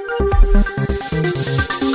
Thank you.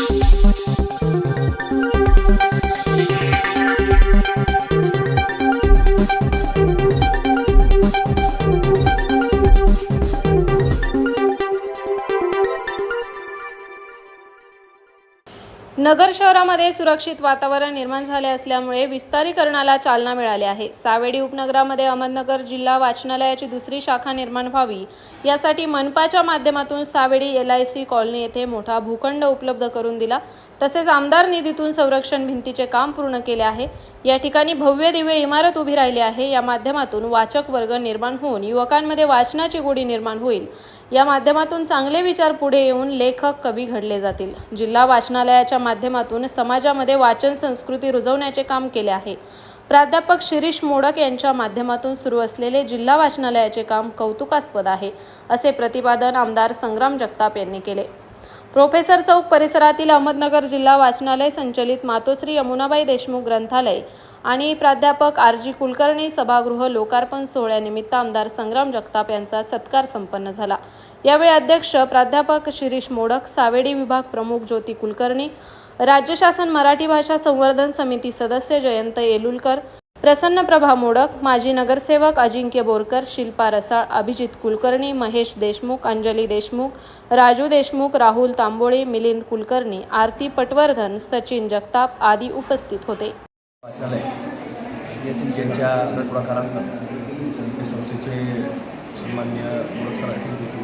नगर शहरामध्ये सुरक्षित वातावरण निर्माण झाले असल्यामुळे विस्तारीकरणाला चालना मिळाली आहे. सावेडी उपनगरामध्ये अहमदनगर जिल्हा वाचनालयाची दुसरी शाखा निर्माण व्हावी यासाठी मनपाच्या माध्यमातून Savedi L I C colony येथे मोठा भूखंड उपलब्ध करून दिला. तसेच आमदार निधीतून संरक्षण भिंतीचे काम पूर्ण केले आहे. या ठिकाणी भव्य दिव्य इमारत उभी राहिली आहे. या माध्यमातून वाचक वर्ग निर्माण होऊन युवकांमध्ये वाचनाची गोडी निर्माण होईल. या माध्यमातून चांगले विचार पुढे येऊन लेखक कवी घडले जातील. जिल्हा वाचनालयाच्या माध्यमातून समाजामध्ये वाचन संस्कृती रुजवण्याचे काम केले आहे. प्राध्यापक शिरीष मोडक यांच्या माध्यमातून सुरू असलेले जिल्हा वाचनालयाचे काम कौतुकास्पद आहे असे प्रतिपादन आमदार संग्राम जगताप यांनी केले. प्रोफेसर चौक परिसरातील अहमदनगर जिल्हा वाचनालय संचलित मातोश्री यमुनाबाई देशमुख ग्रंथालय आणि प्राध्यापक आर जी कुलकर्णी सभागृह लोकार्पण सोहळ्यानिमित्त आमदार संग्राम जगताप यांचा सत्कार संपन्न झाला. यावेळी अध्यक्ष प्राध्यापक शिरीष मोडक सावेडी विभाग प्रमुख ज्योती कुलकर्णी राज्य शासन मराठी भाषा संवर्धन समिती सदस्य जयंत येलुलकर प्रसन्नप्रभा मोडक माजी नगरसेवक अजिंक्य बोरकर शिल्पा रसाळ अभिजित कुलकर्णी महेश देशमुख अंजली देशमुख राजू देशमुख राहुल तांबोळे मिलिंद कुलकर्णी आरती पटवर्धन सचिन जगताप आदी उपस्थित होते. संस्थेचे सन्मान्य सर असतील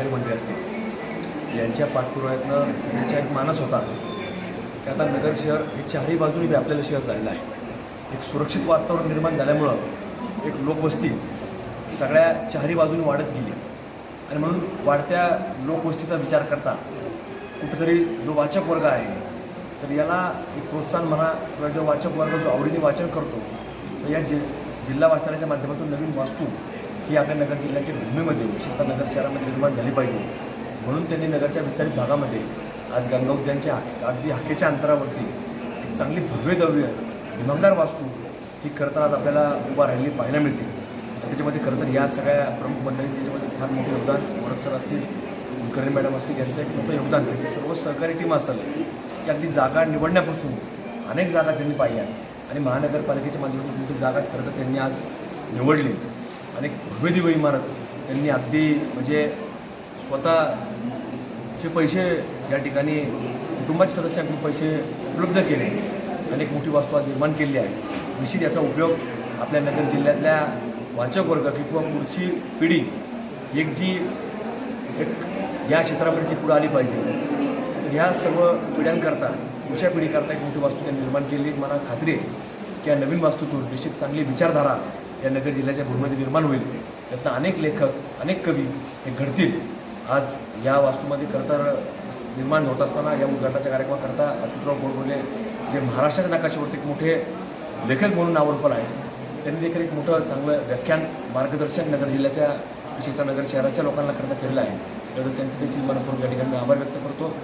सहकारी मंडळी असतील. यांच्या पाठपुराव्यातनं त्यांचा एक मानस होता. की आता नगर शहर हे चारही बाजूने व्यापलेलं शहर झालेलं आहे. एक सुरक्षित वातावरण निर्माण झाल्यामुळं एक लोकवस्ती सगळ्या चारही बाजूने वाढत गेली. आणि म्हणून वाढत्या लोकवस्तीचा विचार करता कुठेतरी जो वाचक वर्ग आहे तर याला एक प्रोत्साहन म्हणा किंवा जो वाचक वर्ग जो आवडीने वाचन करतो तर या जि जिल्हा वाचनाच्या माध्यमातून नवीन वास्तू ही आपल्या नगर जिल्ह्याच्या भूमीमध्ये विशेषतः नगर शहरामध्ये निर्माण झाली पाहिजे. म्हणून त्यांनी नगरच्या विस्तारित भागामध्ये आज गंगा उद्यानच्या अगदी हाकेच्या अंतरावरती एक चांगली भव्य द्रव्य दिमागदार वास्तू ही खरंतर आज आपल्याला उभा राहिलेली पाहायला मिळते. त्याच्यामध्ये खरं तर या सगळ्या प्रमुख मंडळींचे त्याच्यामध्ये फार मोठे योगदान मोडक सर असतील कुलकर्णी मॅडम असतील यांचं एक मोठं योगदान त्यांची सर्व सहकारी टीम असेल की अगदी जागा निवडण्यापासून अनेक जागा त्यांनी पाहिल्या. आणि महानगरपालिकेच्या माध्यमातून मोठी जागा खरं तर त्यांनी आज निवडली. अनेक एक इमारत त्यांनी अगदी म्हणजे स्वतःचे पैसे या ठिकाणी कुटुंबाच्या सदस्यांकडून पैसे उपलब्ध केले. अनेक मोठी वास्तू आज निर्माण केली आहे. निश्चित याचा उपयोग आपल्या नगर जिल्ह्यातल्या वाचक वर्ग किंवा पुढची पिढी एक जी एक या क्षेत्रामध्ये जी पुढं आली पाहिजे. तर ह्या सर्व पिढ्यांकरता पुढच्या पिढीकरता एक मोठी वास्तू त्यांनी निर्माण केली. मला खात्री आहे की या नवीन वास्तूतून निश्चित चांगली विचारधारा या नगर जिल्ह्याच्या भूमीमध्ये निर्माण होईल. त्यातनं अनेक लेखक अनेक कवी हे घडतील. आज या वास्तूमध्ये खरं तर निर्माण होत असताना या उद्घाटनाच्या कार्यक्रमाकरता अच्युतराव गोडबोले जे महाराष्ट्राच्या नकाशावरती एक मोठे लेखक म्हणून नावडपण आहे त्यांनी देखील एक मोठं चांगलं व्याख्यान मार्गदर्शन नगर जिल्ह्याच्या विशेषतः नगर शहराच्या लोकांना करता केलेलं आहे. त्याबद्दल त्यांचं देखील मनपूर्वक या ठिकाणी आभार व्यक्त करतो.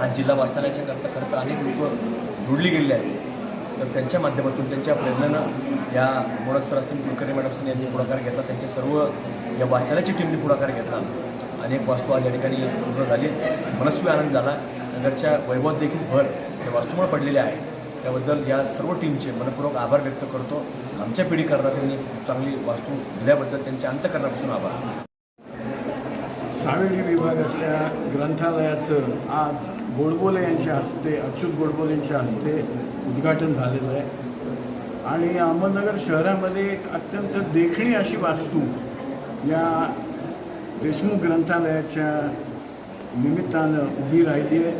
आज जिल्हा वाचनालयाच्या करता करता अनेक लोक जोडली गेलेली आहेत. तर त्यांच्या माध्यमातून त्यांच्या प्रेरणेनं या मोडक सर असतील कुलकर्णी मॅडम यांनी पुढाकार घेतला. त्यांच्या सर्व या वाचनाची टीमने पुढाकार घेतला. अनेक वास्तू आज या ठिकाणी पूर्ण झाली. मनस्वी आनंद झाला. नगरच्या वैभवात देखील भर या वास्तूमुळे पडलेले आहे. त्याबद्दल या सर्व टीमचे मनपूर्वक आभार व्यक्त करतो. आमच्या पिढीकरता त्यांनी चांगली वास्तू दिल्याबद्दल त्यांच्या अंतकरणापासून आभार. सावेडी विभागातल्या ग्रंथालयाचं आज गोडबोले यांच्या हस्ते अच्युत गोडबोले यांच्या हस्ते उद्घाटन झालेलं आहे. आणि अहमदनगर शहरामध्ये एक अत्यंत देखणी अशी वास्तू या देशमुख ग्रंथालयाच्या निमित्तानं उभी राहिली आहे.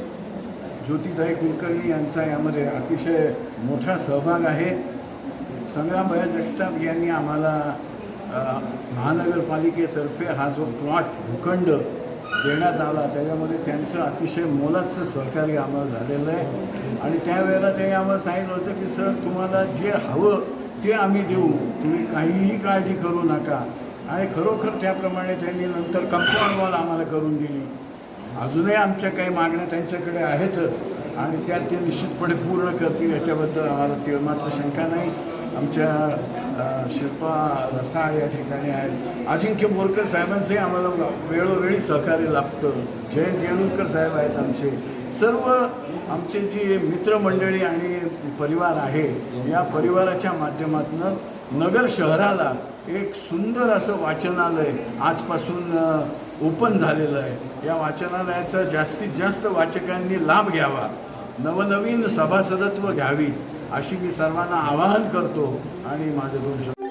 ज्योतिताई कुलकर्णी यांचा यामध्ये अतिशय मोठा सहभाग आहे. संग्रामभया जगताप यांनी आम्हाला महानगरपालिकेतर्फे हा जो प्लॉट भूखंड देण्यात आला त्याच्यामध्ये त्यांचं अतिशय मोलाचं सहकार्य आम्हाला झालेलं आहे. आणि त्यावेळेला त्यांनी आम्हाला सांगितलं होतं की सर तुम्हाला जे हवं ते आम्ही देऊ. तुम्ही काहीही काळजी करू नका. आणि खरोखर त्याप्रमाणे त्यांनी नंतर कंपाऊंड वॉल आम्हाला करून दिली. अजूनही आमच्या काही मागण्या त्यांच्याकडे आहेतच आणि त्या ते निश्चितपणे पूर्ण करतील याच्याबद्दल आम्हाला ते मात्र शंका नाही. आमच्या शिल्पा रसा या ठिकाणी आहेत. अजिंक्य बोरकर साहेबांचंही आम्हाला वेळोवेळी सहकार्य लाभतं. जयंत येळुरकर साहेब आहेत आमचे. सर्व आमचे जी मित्रमंडळी आणि परिवार आहे या परिवाराच्या माध्यमातून नगर शहराला एक सुंदर असं वाचनालय आजपासून ओपन झालेलं आहे. या वाचनालयाचा जास्तीत जास्त वाचकांनी लाभ घ्यावा. नवनवीन सभासदत्व घ्यावीत अशी मी सर्वांना आवाहन करतो आणि माझे दोन शब्द